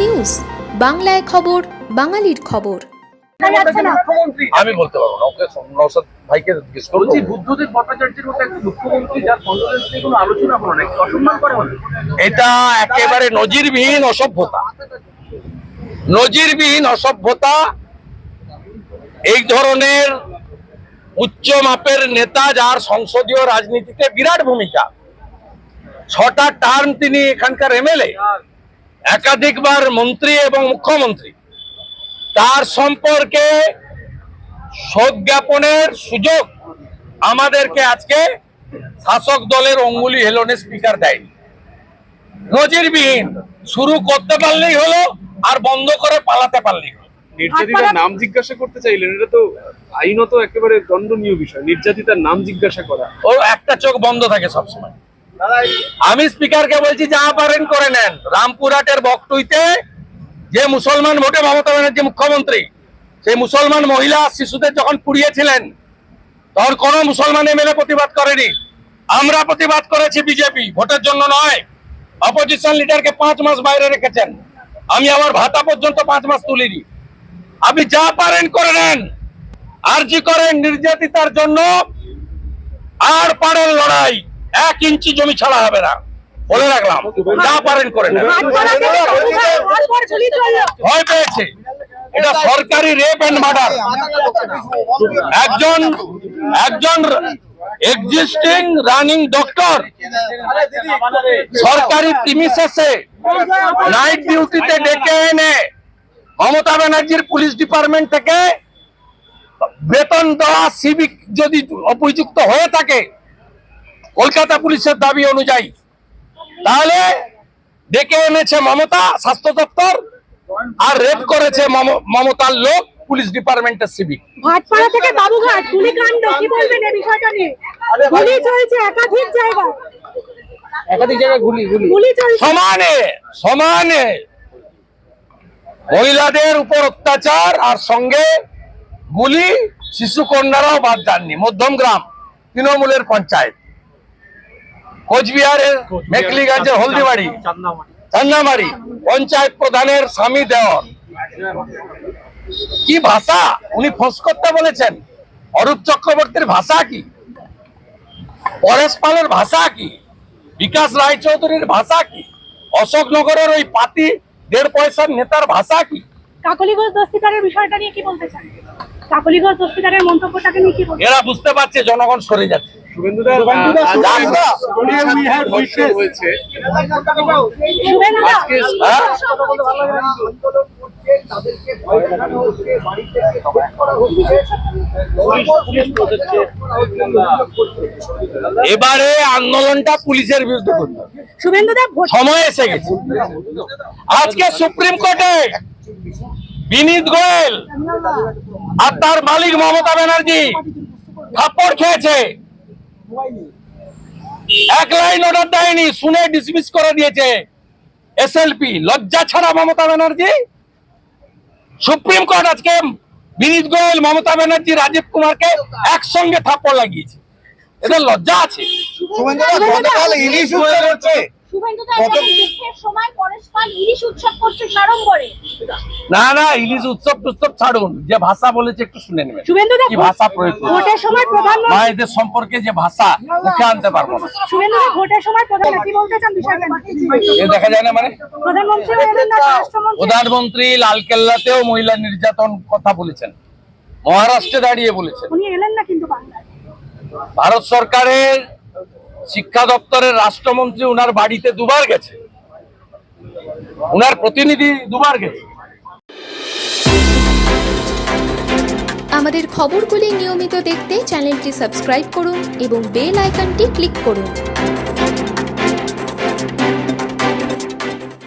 News বাংলায় খবর বাঙালির খবর। আমি বলতে পারব না ওকে নৌসাদ ভাইকে জিজ্ঞেস করব। বলছি বুদ্ধদেব ভট্টাচার্যের মতো একটা মুখ্যমন্ত্রী যার নিয়ে কোনো আলোচনা হলো না অসম্মান করে এটা একেবারে নজিরবিহীন অসভ্যতা। নজিরবিহীন অসভ্যতা এই ধরনের উচ্চ মাপের নেতা যার সংসদীয় রাজনীতিতে বিরাট ভূমিকা। ছটা টার্ম তিনি এখানকার এমএলএ একাধিকবার মন্ত্রী এবং মুখ্যমন্ত্রী তার সম্পর্কে শোক জ্ঞাপনের সুযোগ আমাদেরকে আজকে শাসক দলের অঙ্গুলি হেলনে স্পিকার দেয়নি। নজিরবিহীন শুরু করতে পারলেই হলো আর বন্ধ করে পালাতে পারলেই হলো। নির্যাতিতার নাম জিজ্ঞাসা করতে চাইলেন এটা তো আইনত একেবারে দণ্ডনীয় বিষয় নির্যাতিতার নাম জিজ্ঞাসা করা। ওর একটা চোখ বন্ধ থাকে সবসময়। আমি স্পিকারকে বলছি, যা পারেন করে নেন। রামপুরহাটের বকটুইতে যে মুসলমান ভোটে মমতা ব্যানার্জি মুখ্যমন্ত্রী, সেই মুসলমান মহিলা শিশুদের যখন পুড়িয়েছিলেন, তখন কোন মুসলমান এমএলএ প্রতিবাদ করেনি। আমরা প্রতিবাদ করেছি বিজেপি, ভোটের জন্য নয়। অপোজিশন লিডারকে পাঁচ মাস বাইরে রেখেছেন। আমি আমার ভাতা পর্যন্ত পাঁচ মাস তুলিনি। আপনি যা পারেন করে নেন। আরজি করেন নির্যাতিতার জন্য। আর পারের লড়াই। এক ইঞ্চি জমি ছাড়া হবে না। বলে রাখলাম যা পারেন করে ভয় পেয়েছে। এটা সরকারি রেপ এন্ড মার্ডার একজন একজন এক্সিস্টিং রানিং ডক্টর সরকারি প্রিমিসেসে নাইট ডিউটিতে ডেকে এনে মমতা ব্যানার্জির পুলিশ ডিপার্টমেন্ট থেকে বেতন দেওয়া সিভিক যদি অভিযুক্ত হয়ে থাকে কলকাতা পুলিশের দাবি অনুযায়ী। তাহলে ডেকে এনেছে মমতা স্বাস্থ্য দপ্তর আর রেপ করেছে মম- মমতার লোক পুলিশ ডিপার্টমেন্টের সিভিক ভাটপাড়া থেকে বাবুঘাট গুলিকাণ্ড কি বলবেন এই বিষয়টা নিয়ে? গুলি চলছে একাধিক জায়গায়। একাধিক জায়গায় গুলি গুলি। গুলি চলছে। সমানে সমানে মহিলাদের উপর অত্যাচার আর সঙ্গে গুলি শিশু কন্যারাও বাদ যাননি মধ্যমগ্রাম তৃণমূলের পঞ্চায়েত। কোচবিহারের মেকলিগঞ্জের হলদিবাড়ি। চান্নামারি পঞ্চায়েত প্রধানের স্বামী দেওয়ার কি ভাষা? উনি ফোঁস করতে বলেছেন। অরূপ চক্রবর্তীর ভাষা কি? পরেশ পালের ভাষা কি? বিকাশ রায়চৌধুরীর ভাষা কি? অশোকনগরের ওই পাতি দেড় পয়সার নেতার ভাষা কি? কাকলিগঞ্জ দস্তিকারের বিষয়টা নিয়ে কি বলতে চান? কাকলিগঞ্জ দস্তিকারের মন্তব্যটাকে নিয়ে কি বলতে এরা বুঝতে পারছে জনগণ সরে যাচ্ছে। এবারে আন্দোলনটা পুলিশের বিরুদ্ধে। শুভেন্দুদা সময় এসে গেছে। আজকে সুপ্রিম কোর্টে বিনীত গোয়েল আর তার মালিক মমতা ব্যানার্জি থাপ্পড় খেয়েছে। এক লাইন অর্ডার দেয়নি, শুনে ডিসমিস করে দিয়েছে এসএলপি লজ্জা ছাড়া মমতা ব্যানার্জি। সুপ্রিম কোর্ট আজকে বিনীত গোয়েল, মমতা ব্যানার্জি, রাজীব কুমারকে একসঙ্গে থাপ্পড় লাগিয়েছে। এদের লজ্জা আছে। না না ইলিশ উৎসব টুৎসব ছাড়ুন। যে ভাষা বলেছে একটু শুনে নেবেন। কি ভাষা প্রয়োগ ভোটের সময় সম্পর্কে যে ভাষা মুখে আনতে পারব না। ভোটের সময় প্রধান কি বলতে চান এ দেখা যায় না মানে? প্রধানমন্ত্রী লালকেল্লাতেও মহিলা নির্যাতন কথা বলেছেন। মহারাষ্ট্রে দাঁড়িয়ে বলেছেন। উনি এলেন না কিন্তু ভারত সরকারের শিক্ষা দপ্তরের রাষ্ট্রমন্ত্রী উনার বাড়িতে দুবার গেছে। উনার প্রতিনিধি দুবার গেছে। আমাদের খবরগুলি নিয়মিত দেখতে চ্যানেলটি সাবস্ক্রাইব করুন এবং বেল আইকনটি ক্লিক করুন।